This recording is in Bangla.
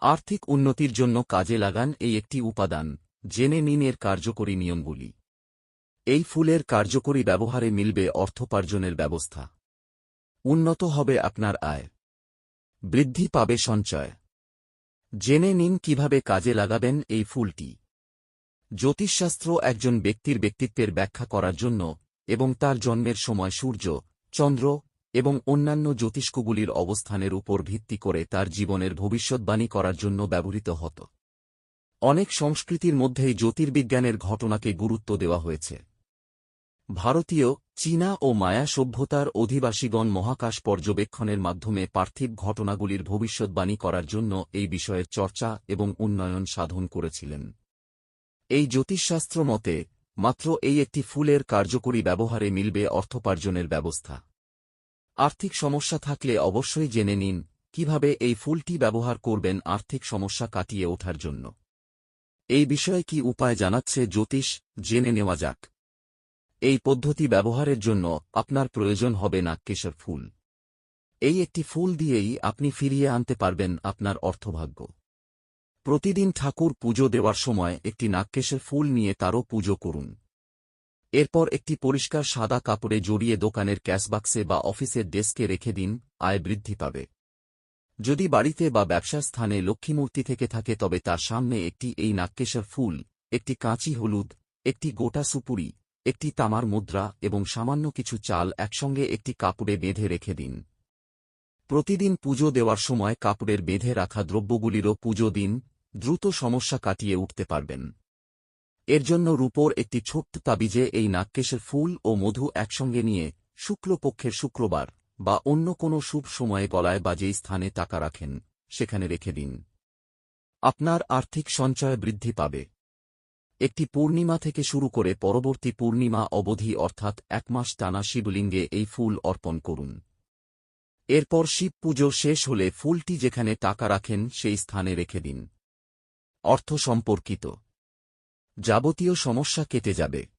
আর্থিক উন্নতির জন্য কাজে লাগান এই একটি উপাদান, জেনে নিন এর কার্যকরী নিয়মগুলি। এই ফুলের কার্যকরী ব্যবহারে মিলবে অর্থোপার্জনের ব্যবস্থা। উন্নত হবে আপনার আয়। বৃদ্ধি পাবে সঞ্চয়। জেনে নিন কীভাবে কাজে লাগাবেন এই ফুলটি। জ্যোতিষশাস্ত্র একজন ব্যক্তির ব্যক্তিত্বের ব্যাখ্যা করার জন্য এবং তার জন্মের সময় সূর্য, চন্দ্র এবং অন্যান্য জ্যোতিষ্কগুলির অবস্থানের উপর ভিত্তি করে তার জীবনের ভবিষ্যৎবাণী করার জন্য ব্যবহৃত হত। অনেক সংস্কৃতির মধ্যেই জ্যোতির্বিজ্ঞানের ঘটনাকে গুরুত্ব দেওয়া হয়েছে। ভারতীয়, চীনা ও মায়া সভ্যতার অধিবাসীগণ মহাকাশ পর্যবেক্ষণের মাধ্যমে পার্থিব ঘটনাগুলির ভবিষ্যৎবাণী করার জন্য এই বিষয়ের চর্চা এবং উন্নয়ন সাধন করেছিলেন। এই জ্যোতিষশাস্ত্র মতে, মাত্র এই একটি ফুলের কার্যকরী ব্যবহারে মিলবে অর্থোপার্জনের ব্যবস্থা। আর্থিক সমস্যা থাকলে অবশ্যই জেনে নিন, কীভাবে এই ফুলটি ব্যবহার করবেন আর্থিক সমস্যা কাটিয়ে ওঠার জন্য। এই বিষয়ে কি উপায় জানাচ্ছে জ্যোতিষ, জেনে নেওয়া যাক। এই পদ্ধতি ব্যবহারের জন্য আপনার প্রয়োজন হবে নাগকেশর ফুল। এই একটি ফুল দিয়েই আপনি ফিরিয়ে আনতে পারবেন আপনার অর্থভাগ্য। প্রতিদিন ঠাকুর পুজো দেওয়ার সময় একটি নাগকেশের ফুল নিয়ে তারও পুজো করুন। এরপর একটি পরিষ্কার সাদা কাপড়ে জড়িয়ে দোকানের ক্যাশবাক্সে বা অফিসের ডেস্কে রেখে দিন, আয় বৃদ্ধি পাবে। যদি বাড়িতে বা ব্যবসার স্থানে লক্ষ্মীমূর্তি থেকে থাকে তবে তার সামনে একটি এই নাগকেশর ফুল, একটি কাঁচি হলুদ, একটি গোটা সুপুরি, একটি তামার মুদ্রা এবং সামান্য কিছু চাল একসঙ্গে একটি কাপড়ে বেঁধে রেখে দিন। প্রতিদিন পুজো দেওয়ার সময় কাপড়ের বেঁধে রাখা দ্রব্যগুলিরও পুজো দিন, দ্রুত সমস্যা কাটিয়ে উঠতে পারবেন। এর জন্য রূপোর একটি ছোট্ট তাবিজে এই নাগকেশের ফুল ও মধু একসঙ্গে নিয়ে শুক্লপক্ষের শুক্রবার বা অন্য কোনো শুভ সময়ে গলায় বা যেই স্থানে টাকা রাখেন, সেখানে রেখে দিন। আপনার আর্থিক সঞ্চয় বৃদ্ধি পাবে। একটি পূর্ণিমা থেকে শুরু করে পরবর্তী পূর্ণিমা অবধি অর্থাৎ এক মাস টানা শিবলিঙ্গে এই ফুল অর্পণ করুন। এরপর শিব পুজো শেষ হলে ফুলটি যেখানে টাকা রাখেন, সেই স্থানে রেখে দিন। অর্থ সম্পর্কিত। যাবতীয় সমস্যা কেটে যাবে।